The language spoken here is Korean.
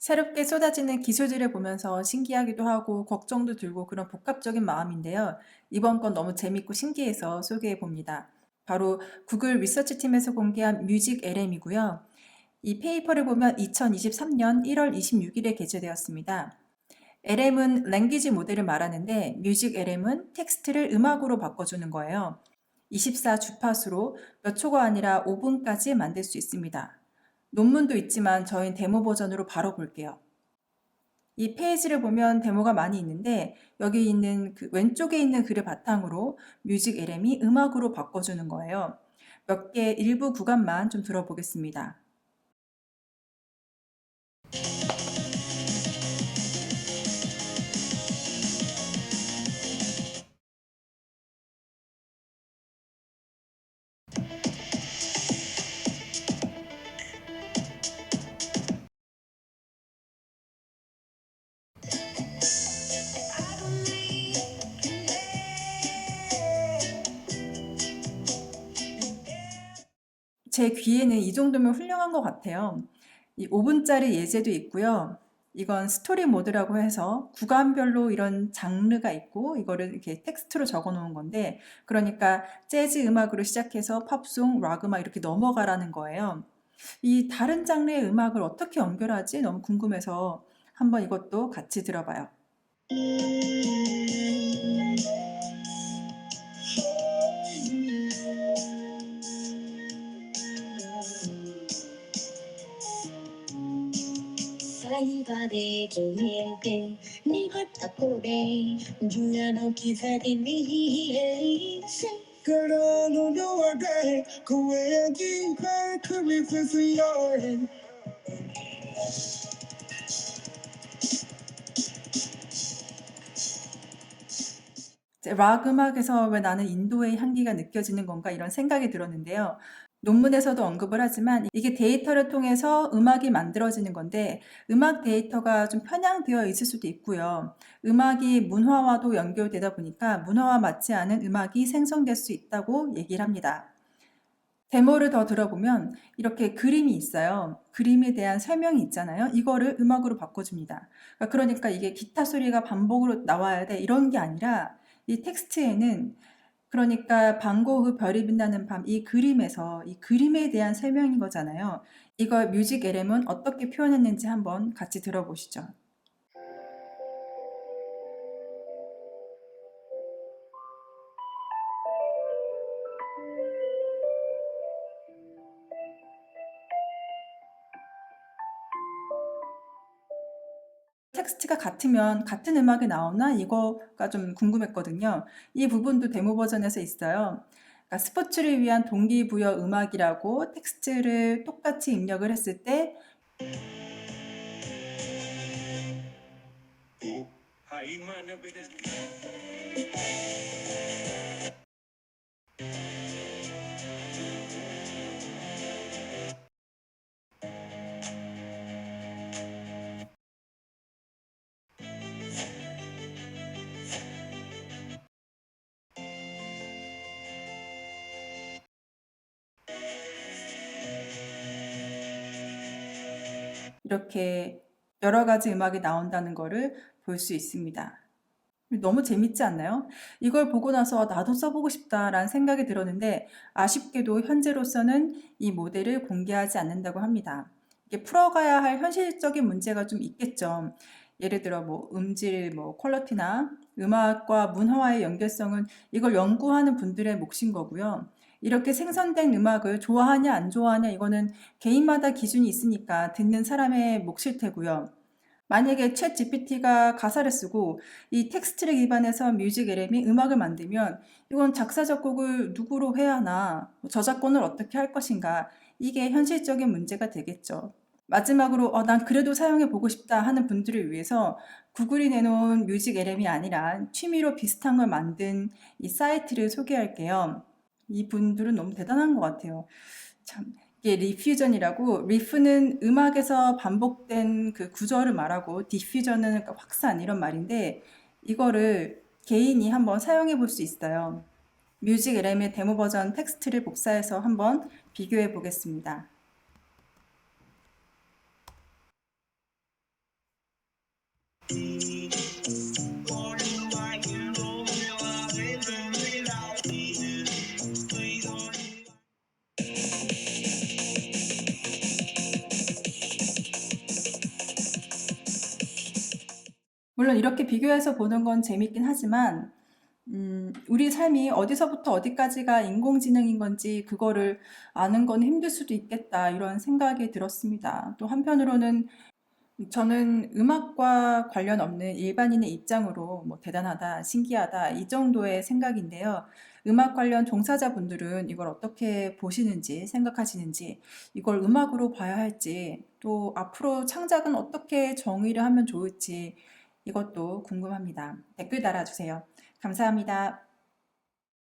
새롭게 쏟아지는 기술들을 보면서 신기하기도 하고 걱정도 들고 그런 복합적인 마음인데요. 이번 건 너무 재밌고 신기해서 소개해 봅니다. 바로 구글 리서치 팀에서 공개한 뮤직 LM이고요. 이 페이퍼를 보면 2023년 1월 26일에 게재되었습니다. LM은 랭귀지 모델을 말하는데 뮤직 LM은 텍스트를 음악으로 바꿔주는 거예요. 24 주파수로 몇 초가 아니라 5분까지 만들 수 있습니다. 논문도 있지만 저희는 데모 버전으로 바로 볼게요. 이 페이지를 보면 데모가 많이 있는데 여기 있는 그 왼쪽에 있는 글을 바탕으로 뮤직 LM이 음악으로 바꿔주는 거예요. 몇 개 일부 구간만 좀 들어보겠습니다. 제 귀에는 이 정도면 훌륭한 것 같아요. 이 5분짜리 예제도 있고요. 이건 스토리 모드라고 해서 구간별로 이런 장르가 있고 이거를 이렇게 텍스트로 적어 놓은 건데 그러니까 재즈 음악으로 시작해서 팝송, 락 음악 이렇게 넘어가라는 거예요. 이 다른 장르의 음악을 어떻게 연결하지? 너무 궁금해서 한번 이것도 같이 들어봐요. Hand. 이제 락 음악에서 왜 나는 인도의 향기가 느껴지는 건가 이런 생각이 들었는데요. 논문에서도 언급을 하지만 이게 데이터를 통해서 음악이 만들어지는 건데 음악 데이터가 좀 편향되어 있을 수도 있고요. 음악이 문화와도 연결되다 보니까 문화와 맞지 않은 음악이 생성될 수 있다고 얘기를 합니다. 데모를 더 들어보면 이렇게 그림이 있어요. 그림에 대한 설명이 있잖아요. 이거를 음악으로 바꿔줍니다. 그러니까 이게 기타 소리가 반복으로 나와야 돼 이런 게 아니라 이 텍스트에는 그러니까 방고흐 별이 빛나는 밤 이 그림에서 이 그림에 대한 설명인 거잖아요. 이걸 뮤직 LM은 어떻게 표현했는지 한번 같이 들어보시죠. 텍스트가 같으면 같은 음악이 나오나 이거가 좀 궁금했거든요. 이 부분도 데모 버전에서 있어요. 그러니까 스포츠를 위한 동기부여 음악이라고 텍스트를 똑같이 입력을 했을 때 이렇게 여러 가지 음악이 나온다는 거를 볼 수 있습니다. 너무 재밌지 않나요? 이걸 보고 나서 '나도 써 보고 싶다.'라는 생각이 들었는데 아쉽게도 현재로서는 이 모델을 공개하지 않는다고 합니다. 이게 풀어가야 할 현실적인 문제가 좀 있겠죠. 예를 들어 뭐 음질 뭐 퀄리티나 음악과 문화와의 연결성은 이걸 연구하는 분들의 몫인 거고요. 이렇게 생성된 음악을 좋아하냐 안 좋아하냐 이거는 개인마다 기준이 있으니까 듣는 사람의 몫일 테고요. 만약에 챗 GPT가 가사를 쓰고 이 텍스트를 기반해서 뮤직 LM이 음악을 만들면 이건 작사 작곡을 누구로 해야 하나, 뭐 저작권을 어떻게 할 것인가 이게 현실적인 문제가 되겠죠. 마지막으로 어, 난 그래도 사용해 보고 싶다 하는 분들을 위해서 구글이 내놓은 뮤직 LM이 아니라 취미로 비슷한 걸 만든 이 사이트를 소개할게요. 이 분들은 너무 대단한 것 같아요. 참 이게 리퓨전이라고 리프는 음악에서 반복된 그 구조를 말하고 디퓨전은 확산 이런 말인데 이거를 개인이 한번 사용해 볼 수 있어요. 뮤직 LM의 데모 버전 텍스트를 복사해서 한번 비교해 보겠습니다. 물론 이렇게 비교해서 보는 건 재밌긴 하지만 음, 우리 삶이 어디서부터 어디까지가 인공지능인 건지 그거를 아는 건 힘들 수도 있겠다 이런 생각이 들었습니다. 또 한편으로는 저는 음악과 관련 없는 일반인의 입장으로 뭐 대단하다, 신기하다 이 정도의 생각인데요. 음악 관련 종사자분들은 이걸 어떻게 보시는지 생각하시는지 이걸 음악으로 봐야 할지 또 앞으로 창작은 어떻게 정의를 하면 좋을지 이것도 궁금합니다. 댓글 달아주세요. 감사합니다.